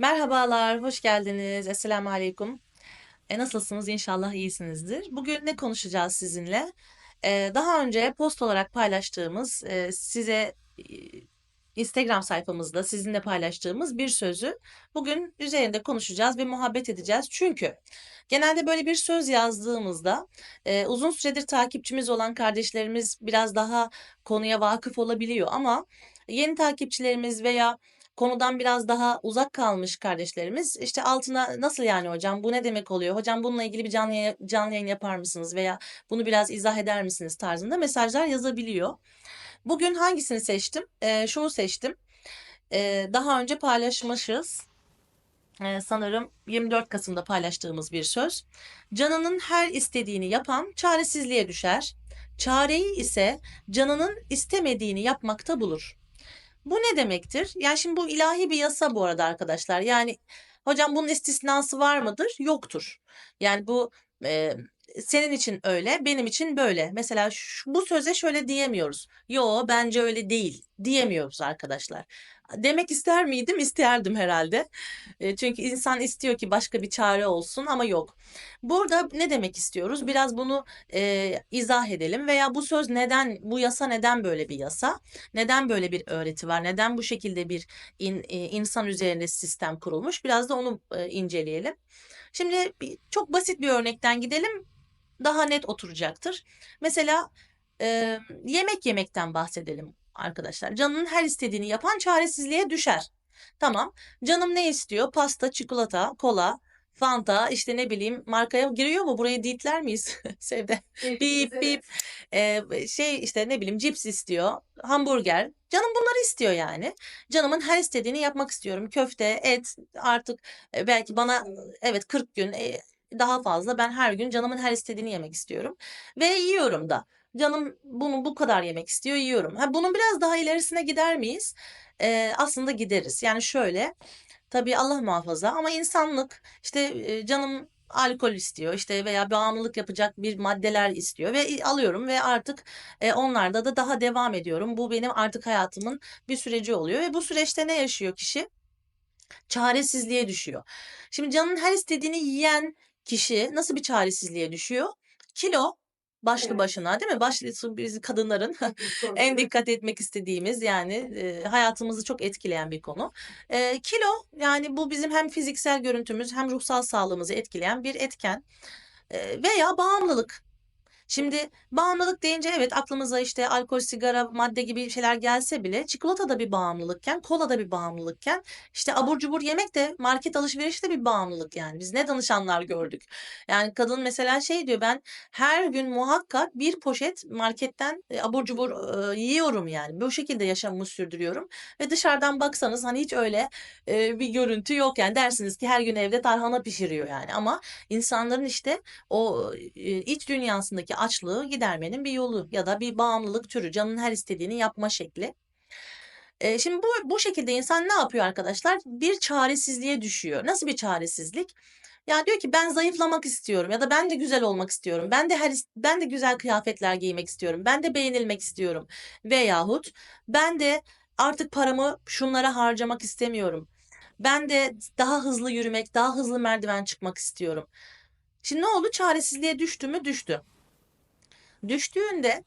Merhabalar, hoş geldiniz. Esselamu aleyküm. E, nasılsınız? İnşallah iyisinizdir. Bugün ne konuşacağız sizinle? E, daha önce post olarak paylaştığımız, e, size e, Instagram sayfamızda sizinle paylaştığımız bir sözü bugün üzerinde konuşacağız ve muhabbet edeceğiz. Çünkü genelde böyle bir söz yazdığımızda e, uzun süredir takipçimiz olan kardeşlerimiz biraz daha konuya vakıf olabiliyor ama yeni takipçilerimiz veya konudan biraz daha uzak kalmış kardeşlerimiz işte altına nasıl yani hocam bu ne demek oluyor? Hocam bununla ilgili bir canlı canlı yayın yapar mısınız veya bunu biraz izah eder misiniz tarzında mesajlar yazabiliyor. Bugün hangisini seçtim? Ee, şunu seçtim. Ee, daha önce paylaşmışız. Ee, sanırım 24 Kasım'da paylaştığımız bir söz. Canının her istediğini yapan çaresizliğe düşer. Çareyi ise canının istemediğini yapmakta bulur. Bu ne demektir? Yani şimdi bu ilahi bir yasa bu arada arkadaşlar. Yani hocam bunun istisnası var mıdır? Yoktur. Yani bu e, senin için öyle, benim için böyle. Mesela şu, bu söze şöyle diyemiyoruz. Yo bence öyle değil diyemiyoruz arkadaşlar. Demek ister miydim? İsterdim herhalde. E, çünkü insan istiyor ki başka bir çare olsun ama yok. Burada ne demek istiyoruz? Biraz bunu e, izah edelim veya bu söz neden, bu yasa neden böyle bir yasa? Neden böyle bir öğreti var? Neden bu şekilde bir in, e, insan üzerinde sistem kurulmuş? Biraz da onu e, inceleyelim. Şimdi bir, çok basit bir örnekten gidelim. Daha net oturacaktır. Mesela e, yemek yemekten bahsedelim arkadaşlar. Canının her istediğini yapan çaresizliğe düşer. Tamam. Canım ne istiyor? Pasta, çikolata, kola, Fanta, işte ne bileyim markaya giriyor mu? Burayı diyitler miyiz Sevde? Bip bip. Ee, şey işte ne bileyim cips istiyor, hamburger. Canım bunları istiyor yani. Canımın her istediğini yapmak istiyorum. Köfte, et artık e, belki bana evet 40 gün e, daha fazla ben her gün canımın her istediğini yemek istiyorum ve yiyorum da. Canım bunu bu kadar yemek istiyor, yiyorum. Ha, bunun biraz daha ilerisine gider miyiz? Ee, aslında gideriz. Yani şöyle, tabii Allah muhafaza ama insanlık işte canım alkol istiyor işte veya bağımlılık yapacak bir maddeler istiyor ve alıyorum ve artık onlarda da daha devam ediyorum. Bu benim artık hayatımın bir süreci oluyor ve bu süreçte ne yaşıyor kişi? Çaresizliğe düşüyor. Şimdi canın her istediğini yiyen kişi nasıl bir çaresizliğe düşüyor? Kilo başlı Evet. başına değil mi? Başlısı biz kadınların en dikkat etmek istediğimiz yani e, hayatımızı çok etkileyen bir konu. E, kilo yani bu bizim hem fiziksel görüntümüz hem ruhsal sağlığımızı etkileyen bir etken. E, veya bağımlılık. Şimdi bağımlılık deyince evet aklımıza işte alkol, sigara, madde gibi şeyler gelse bile çikolata da bir bağımlılıkken, kola da bir bağımlılıkken işte abur cubur yemek de market alışverişi de bir bağımlılık yani. Biz ne danışanlar gördük. Yani kadın mesela şey diyor ben her gün muhakkak bir poşet marketten e, abur cubur e, yiyorum yani. Bu şekilde yaşamımı sürdürüyorum. Ve dışarıdan baksanız hani hiç öyle e, bir görüntü yok yani dersiniz ki her gün evde tarhana pişiriyor yani. Ama insanların işte o e, iç dünyasındaki açlığı gidermenin bir yolu ya da bir bağımlılık türü canın her istediğini yapma şekli. E, şimdi bu bu şekilde insan ne yapıyor arkadaşlar? Bir çaresizliğe düşüyor. Nasıl bir çaresizlik? Ya diyor ki ben zayıflamak istiyorum ya da ben de güzel olmak istiyorum. Ben de her ben de güzel kıyafetler giymek istiyorum. Ben de beğenilmek istiyorum. Veyahut ben de artık paramı şunlara harcamak istemiyorum. Ben de daha hızlı yürümek, daha hızlı merdiven çıkmak istiyorum. Şimdi ne oldu? Çaresizliğe düştü mü? Düştü. Düştüğünde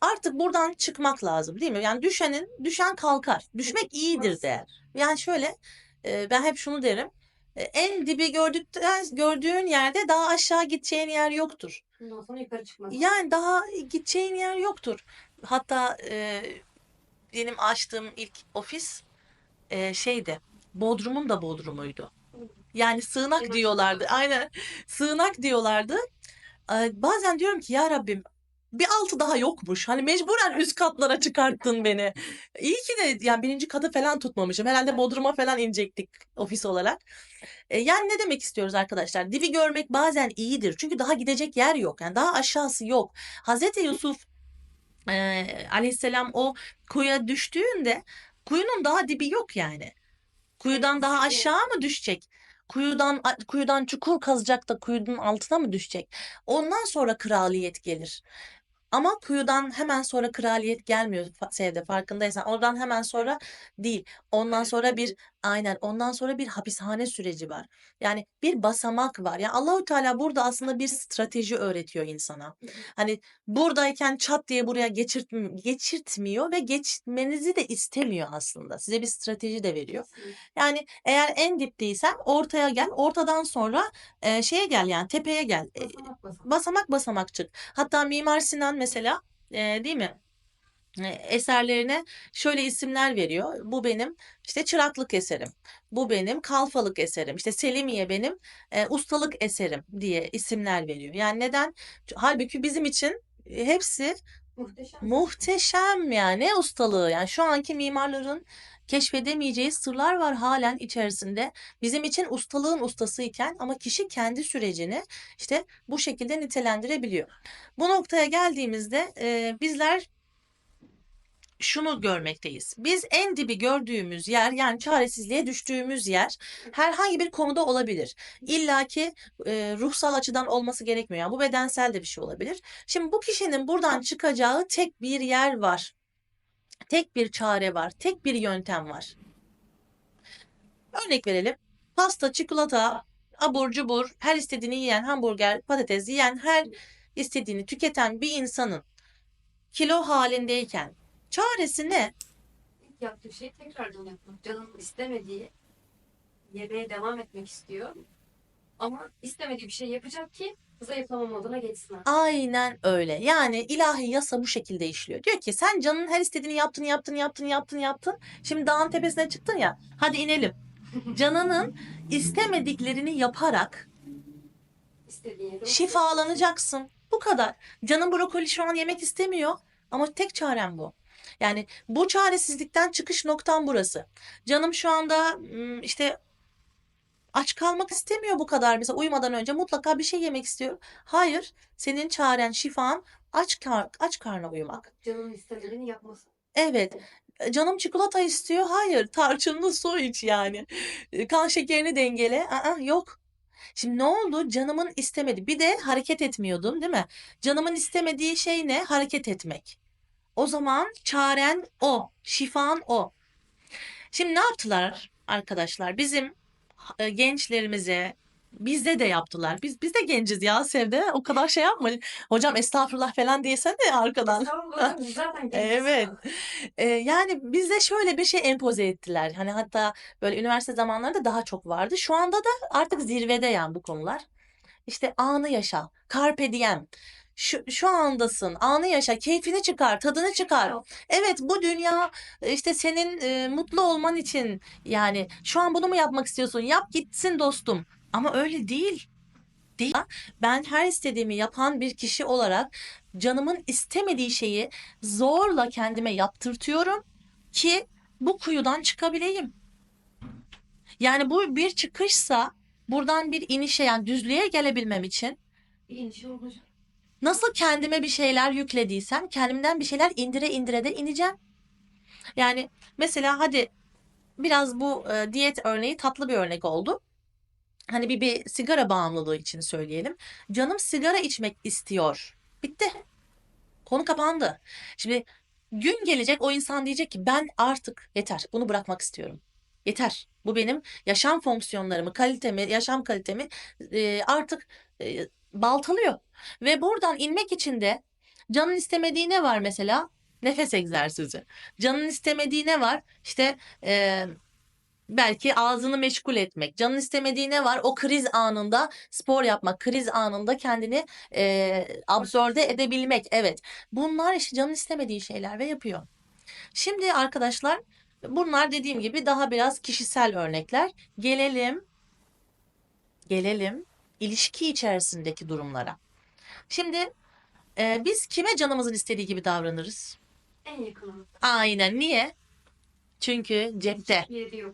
artık buradan çıkmak lazım değil mi? Yani düşenin, düşen kalkar. Düşmek iyidir de. Yani şöyle e, ben hep şunu derim. E, en dibi gördükten, gördüğün yerde daha aşağı gideceğin yer yoktur. Sonra yukarı çıkmaz. Yani daha gideceğin yer yoktur. Hatta e, benim açtığım ilk ofis e, şeydi. Bodrum'un da Bodrum'uydu. Yani sığınak diyorlardı. Aynen. Sığınak diyorlardı. Bazen diyorum ki ya Rabbim bir altı daha yokmuş. Hani mecburen üst katlara çıkarttın beni. İyi ki de yani birinci katı falan tutmamışım. Herhalde Bodrum'a falan inecektik ofis olarak. E, yani ne demek istiyoruz arkadaşlar? Dibi görmek bazen iyidir. Çünkü daha gidecek yer yok. Yani daha aşağısı yok. Hazreti Yusuf e, aleyhisselam o kuyuya düştüğünde kuyunun daha dibi yok yani. Kuyudan daha aşağı mı düşecek? Kuyudan kuyudan çukur kazacak da kuyunun altına mı düşecek? Ondan sonra kraliyet gelir. Ama kuyudan hemen sonra kraliyet gelmiyor Sevde farkındaysan. Oradan hemen sonra değil. Ondan sonra bir aynen ondan sonra bir hapishane süreci var. Yani bir basamak var. Yani Allahü Teala burada aslında bir strateji öğretiyor insana. Hani buradayken çat diye buraya geçirt, geçirtmiyor ve geçmenizi de istemiyor aslında. Size bir strateji de veriyor. Yani eğer en dipteysen ortaya gel. Ortadan sonra e, şeye gel yani tepeye gel. E, Basamak basamak. basamak basamak çık. Hatta Mimar Sinan mesela e, değil mi? E, eserlerine şöyle isimler veriyor. Bu benim işte çıraklık eserim. Bu benim kalfalık eserim. İşte Selimiye benim e, ustalık eserim diye isimler veriyor. Yani neden? Halbuki bizim için e, hepsi Muhteşem. Muhteşem yani ustalığı yani şu anki mimarların keşfedemeyeceği sırlar var halen içerisinde. Bizim için ustalığın ustasıyken ama kişi kendi sürecini işte bu şekilde nitelendirebiliyor. Bu noktaya geldiğimizde e, bizler şunu görmekteyiz. Biz en dibi gördüğümüz yer yani çaresizliğe düştüğümüz yer herhangi bir konuda olabilir. İlla ki e, ruhsal açıdan olması gerekmiyor. Yani bu bedensel de bir şey olabilir. Şimdi bu kişinin buradan çıkacağı tek bir yer var. Tek bir çare var. Tek bir yöntem var. Örnek verelim. Pasta, çikolata, abur cubur, her istediğini yiyen, hamburger, patates yiyen, her istediğini tüketen bir insanın kilo halindeyken çaresi ne? Yaptığı şey tekrardan yapmak. Canının istemediği yemeye devam etmek istiyor. Ama istemediği bir şey yapacak ki zayıflama moduna geçsin. artık. Aynen öyle. Yani ilahi yasa bu şekilde işliyor. Diyor ki sen canın her istediğini yaptın, yaptın, yaptın, yaptın, yaptın. Şimdi dağın tepesine çıktın ya. Hadi inelim. Canının istemediklerini yaparak İstediği yere şifalanacaksın. Bu kadar. Canın brokoli şu an yemek istemiyor ama tek çarem bu. Yani bu çaresizlikten çıkış noktam burası. Canım şu anda işte aç kalmak istemiyor bu kadar. Mesela uyumadan önce mutlaka bir şey yemek istiyor. Hayır, senin çaren, şifan aç kar aç karnına uyumak. Canının istemediğini yapması. Evet. e, Canım çikolata istiyor. Hayır, tarçınlı su iç yani. E, Kan şekerini dengele. Aa, yok. Şimdi ne oldu? Canımın istemedi. Bir de hareket etmiyordum, değil mi? Canımın istemediği şey ne? Hareket etmek. O zaman çaren o, şifan o. Şimdi ne yaptılar arkadaşlar? Bizim gençlerimize bizde de yaptılar. Biz biz de genciz ya Sevde. O kadar şey yapma. Hocam estağfurullah falan diyesen de arkadan. Evet. Ee, yani bize şöyle bir şey empoze ettiler. Hani hatta böyle üniversite zamanlarında daha çok vardı. Şu anda da artık zirvede yani bu konular. İşte anı yaşa, carpe diem. Şu, şu andasın, anı yaşa, keyfini çıkar, tadını çıkar. Evet, bu dünya e, işte senin e, mutlu olman için yani şu an bunu mu yapmak istiyorsun? Yap gitsin dostum. Ama öyle değil. Değil. Ben her istediğimi yapan bir kişi olarak canımın istemediği şeyi zorla kendime yaptırtıyorum ki bu kuyudan çıkabileyim. Yani bu bir çıkışsa buradan bir inişe yani düzlüğe gelebilmem için Bir inişi olacak. Nasıl kendime bir şeyler yüklediysem kendimden bir şeyler indire indire de ineceğim. Yani mesela hadi biraz bu e, diyet örneği tatlı bir örnek oldu. Hani bir, bir sigara bağımlılığı için söyleyelim. Canım sigara içmek istiyor. Bitti. Konu kapandı. Şimdi gün gelecek o insan diyecek ki ben artık yeter bunu bırakmak istiyorum. Yeter. Bu benim yaşam fonksiyonlarımı, kalitemi, yaşam kalitemi e, artık e, baltalıyor. Ve buradan inmek için de canın istemediği ne var mesela? Nefes egzersizi. Canın istemediği ne var? İşte e, belki ağzını meşgul etmek. Canın istemediği ne var? O kriz anında spor yapmak, kriz anında kendini e, absorbe edebilmek. Evet. Bunlar işte canın istemediği şeyler ve yapıyor. Şimdi arkadaşlar bunlar dediğim gibi daha biraz kişisel örnekler. Gelelim gelelim ilişki içerisindeki durumlara. Şimdi e, biz kime canımızın istediği gibi davranırız? En yakınımız. Aynen. Niye? Çünkü cepte.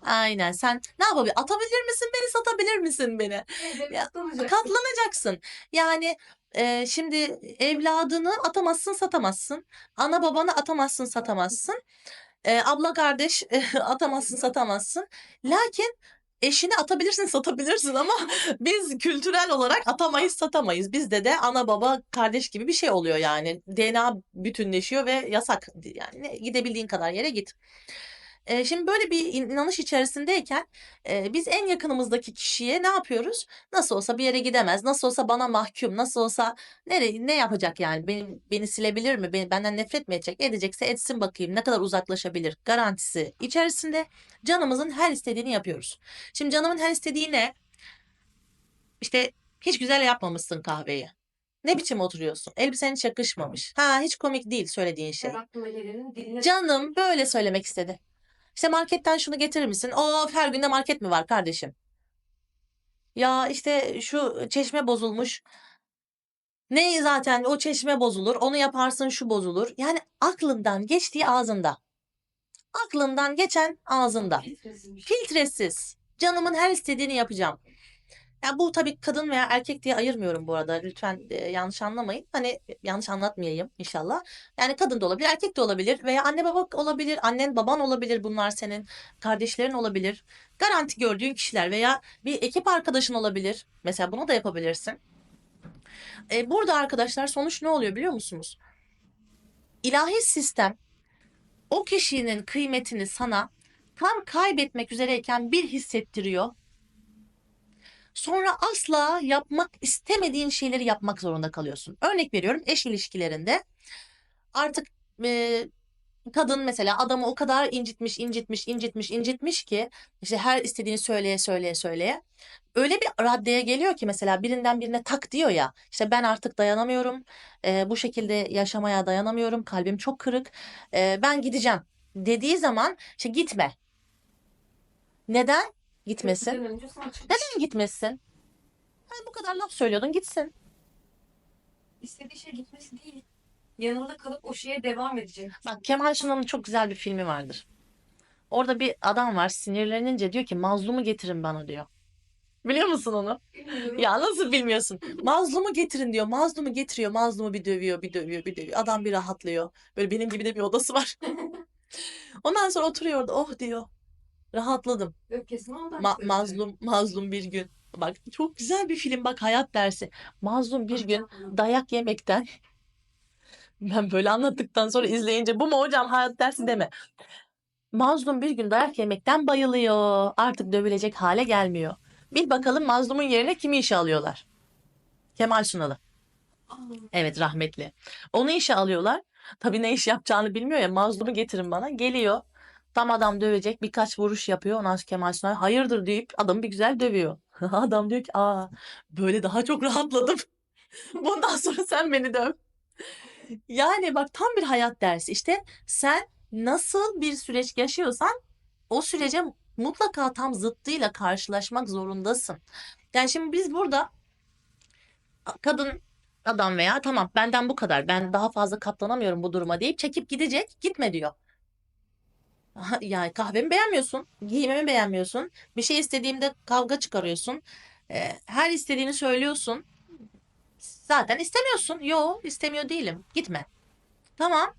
Aynen. Sen ne yapabilir? Atabilir misin beni? Satabilir misin beni? Evde Ya, tutunacak. Katlanacaksın. Yani e, şimdi evladını atamazsın, satamazsın. Ana babanı atamazsın, satamazsın. E, abla kardeş atamazsın, satamazsın. Lakin Eşini atabilirsin, satabilirsin ama biz kültürel olarak atamayız, satamayız. Bizde de ana baba kardeş gibi bir şey oluyor yani. DNA bütünleşiyor ve yasak. Yani gidebildiğin kadar yere git. Şimdi böyle bir in- inanış içerisindeyken e, biz en yakınımızdaki kişiye ne yapıyoruz? Nasıl olsa bir yere gidemez, nasıl olsa bana mahkum, nasıl olsa nereye ne yapacak yani? Beni, beni silebilir mi? Beni, benden nefret mi edecek? Edecekse etsin bakayım ne kadar uzaklaşabilir? Garantisi içerisinde canımızın her istediğini yapıyoruz. Şimdi canımın her istediği ne? İşte hiç güzel yapmamışsın kahveyi. Ne biçim oturuyorsun? Elbisen hiç yakışmamış. Ha hiç komik değil söylediğin şey. Canım böyle söylemek istedi. İşte marketten şunu getirir misin? Of her günde market mi var kardeşim? Ya işte şu çeşme bozulmuş. Ne zaten o çeşme bozulur, onu yaparsın şu bozulur. Yani aklından geçtiği ağzında. Aklından geçen ağzında. Filtresiz. Canımın her istediğini yapacağım. Ya bu tabii kadın veya erkek diye ayırmıyorum bu arada. Lütfen e, yanlış anlamayın. Hani e, yanlış anlatmayayım inşallah. Yani kadın da olabilir, erkek de olabilir veya anne baba olabilir, annen baban olabilir bunlar senin, kardeşlerin olabilir. Garanti gördüğün kişiler veya bir ekip arkadaşın olabilir. Mesela bunu da yapabilirsin. E, burada arkadaşlar sonuç ne oluyor biliyor musunuz? İlahi sistem o kişinin kıymetini sana tam kaybetmek üzereyken bir hissettiriyor. Sonra asla yapmak istemediğin şeyleri yapmak zorunda kalıyorsun. Örnek veriyorum eş ilişkilerinde artık e, kadın mesela adamı o kadar incitmiş, incitmiş, incitmiş, incitmiş ki işte her istediğini söyleye söyleye söyleye. Öyle bir raddeye geliyor ki mesela birinden birine tak diyor ya işte ben artık dayanamıyorum e, bu şekilde yaşamaya dayanamıyorum kalbim çok kırık e, ben gideceğim dediği zaman işte gitme. Neden gitmesin? Neden gitmesin? Sen bu kadar laf söylüyordun gitsin. İstediği şey gitmesi değil. Yanında kalıp o şeye devam edecek. Bak Kemal Sunal'ın çok güzel bir filmi vardır. Orada bir adam var sinirlenince diyor ki mazlumu getirin bana diyor. Biliyor musun onu? Bilmiyorum. Ya nasıl bilmiyorsun? Mazlumu getirin diyor. Mazlumu getiriyor. Mazlumu bir dövüyor, bir dövüyor, bir dövüyor. Adam bir rahatlıyor. Böyle benim gibi de bir odası var. Ondan sonra oturuyor orada. Oh diyor. Rahatladım. Öfkesini ondan Ma- mazlum, mazlum bir gün. Bak çok güzel bir film bak hayat dersi. Mazlum bir gün dayak yemekten ben böyle anlattıktan sonra izleyince bu mu hocam hayat dersi deme. Mazlum bir gün dayak yemekten bayılıyor. Artık dövülecek hale gelmiyor. Bil bakalım mazlumun yerine kimi işe alıyorlar? Kemal Sunal'ı. Evet rahmetli. Onu işe alıyorlar. Tabii ne iş yapacağını bilmiyor ya. Mazlumu getirin bana. Geliyor. Tam adam dövecek. Birkaç vuruş yapıyor. Ondan sonra Kemal Sunal hayırdır deyip adamı bir güzel dövüyor. Adam diyor ki aa böyle daha çok rahatladım. Bundan sonra sen beni döv. Yani bak tam bir hayat dersi. İşte sen nasıl bir süreç yaşıyorsan o sürece mutlaka tam zıttıyla karşılaşmak zorundasın. Yani şimdi biz burada kadın adam veya tamam benden bu kadar ben daha fazla katlanamıyorum bu duruma deyip çekip gidecek gitme diyor. Yani kahvemi beğenmiyorsun, giyimimi beğenmiyorsun, bir şey istediğimde kavga çıkarıyorsun, e, her istediğini söylüyorsun. Zaten istemiyorsun. Yo, istemiyor değilim. Gitme. Tamam.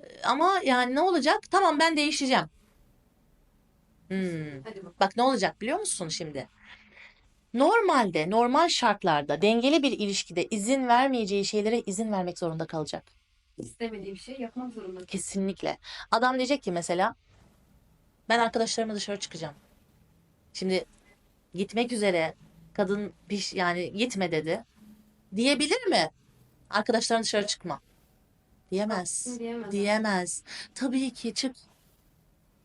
E, Ama yani ne olacak? Tamam ben değişeceğim. Hmm. Bak ne olacak biliyor musun şimdi? Normalde, normal şartlarda, dengeli bir ilişkide izin vermeyeceği şeylere izin vermek zorunda kalacak. İstemediği bir şey yapmak zorunda. Kesinlikle. Adam diyecek ki mesela ben arkadaşlarımla dışarı çıkacağım. Şimdi gitmek üzere kadın piş yani gitme dedi. Diyebilir mi? Arkadaşların dışarı çıkma. Diyemez. Diyemez. Diyemez. Tabii ki çık.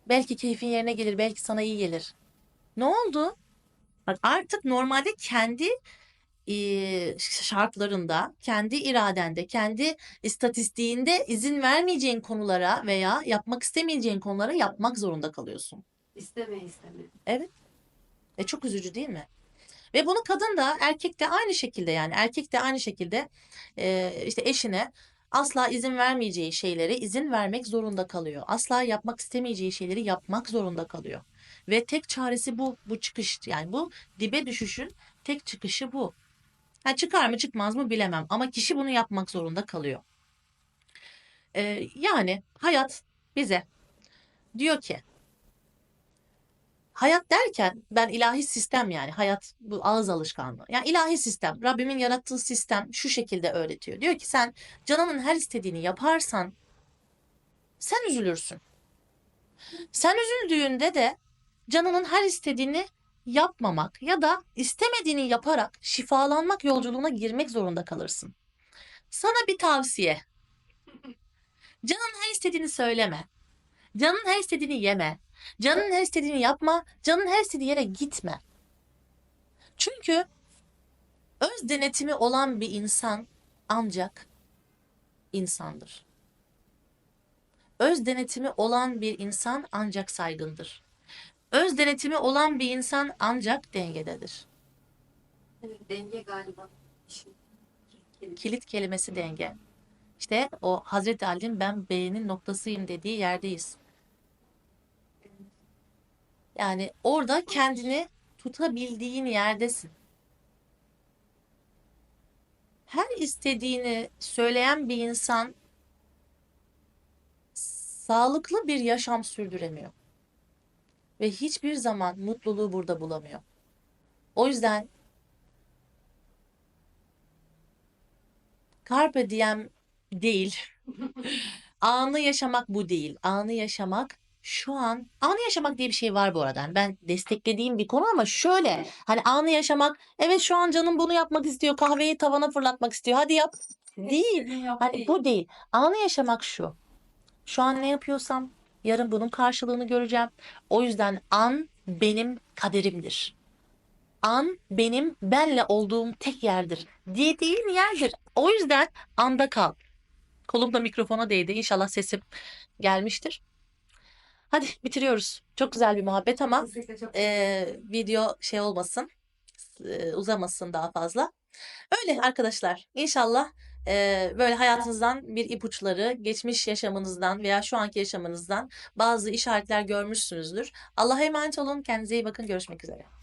Belki keyfin yerine gelir, belki sana iyi gelir. Ne oldu? Bak artık normalde kendi şartlarında, kendi iradende, kendi istatistiğinde izin vermeyeceğin konulara veya yapmak istemeyeceğin konulara yapmak zorunda kalıyorsun. İsteme isteme. Evet. E çok üzücü değil mi? Ve bunu kadın da erkek de aynı şekilde yani erkek de aynı şekilde e, işte eşine asla izin vermeyeceği şeylere izin vermek zorunda kalıyor. Asla yapmak istemeyeceği şeyleri yapmak zorunda kalıyor. Ve tek çaresi bu, bu çıkış yani bu dibe düşüşün tek çıkışı bu. Ha, çıkar mı çıkmaz mı bilemem ama kişi bunu yapmak zorunda kalıyor. E, yani hayat bize diyor ki Hayat derken ben ilahi sistem yani hayat bu ağız alışkanlığı. Yani ilahi sistem, Rabbimin yarattığı sistem şu şekilde öğretiyor. Diyor ki sen canının her istediğini yaparsan sen üzülürsün. Sen üzüldüğünde de canının her istediğini yapmamak ya da istemediğini yaparak şifalanmak yolculuğuna girmek zorunda kalırsın. Sana bir tavsiye. Canın her istediğini söyleme. Canın her istediğini yeme. Canın her istediğini yapma. Canın her istediği yere gitme. Çünkü öz denetimi olan bir insan ancak insandır. Öz denetimi olan bir insan ancak saygındır. Öz denetimi olan bir insan ancak dengededir. Evet, denge galiba. Kelime. Kilit kelimesi denge. İşte o Hazreti Ali'nin ben B'nin noktasıyım dediği yerdeyiz. Yani orada kendini tutabildiğin yerdesin. Her istediğini söyleyen bir insan sağlıklı bir yaşam sürdüremiyor. Ve hiçbir zaman mutluluğu burada bulamıyor. O yüzden Carpe diem değil. Anı yaşamak bu değil. Anı yaşamak şu an anı yaşamak diye bir şey var bu arada. Yani ben desteklediğim bir konu ama şöyle hani anı yaşamak evet şu an canım bunu yapmak istiyor. Kahveyi tavana fırlatmak istiyor. Hadi yap. Değil. Hani bu değil. Anı yaşamak şu. Şu an ne yapıyorsam yarın bunun karşılığını göreceğim. O yüzden an benim kaderimdir. An benim benle olduğum tek yerdir. Dediğin yerdir. O yüzden anda kal. Kolum da mikrofona değdi. İnşallah sesim gelmiştir. Hadi bitiriyoruz. Çok güzel bir muhabbet ama eee, video şey olmasın, eee, uzamasın daha fazla. Öyle arkadaşlar. İnşallah eee, böyle hayatınızdan bir ipuçları, geçmiş yaşamınızdan veya şu anki yaşamınızdan bazı işaretler görmüşsünüzdür. Allah'a emanet olun. Kendinize iyi bakın. Görüşmek üzere.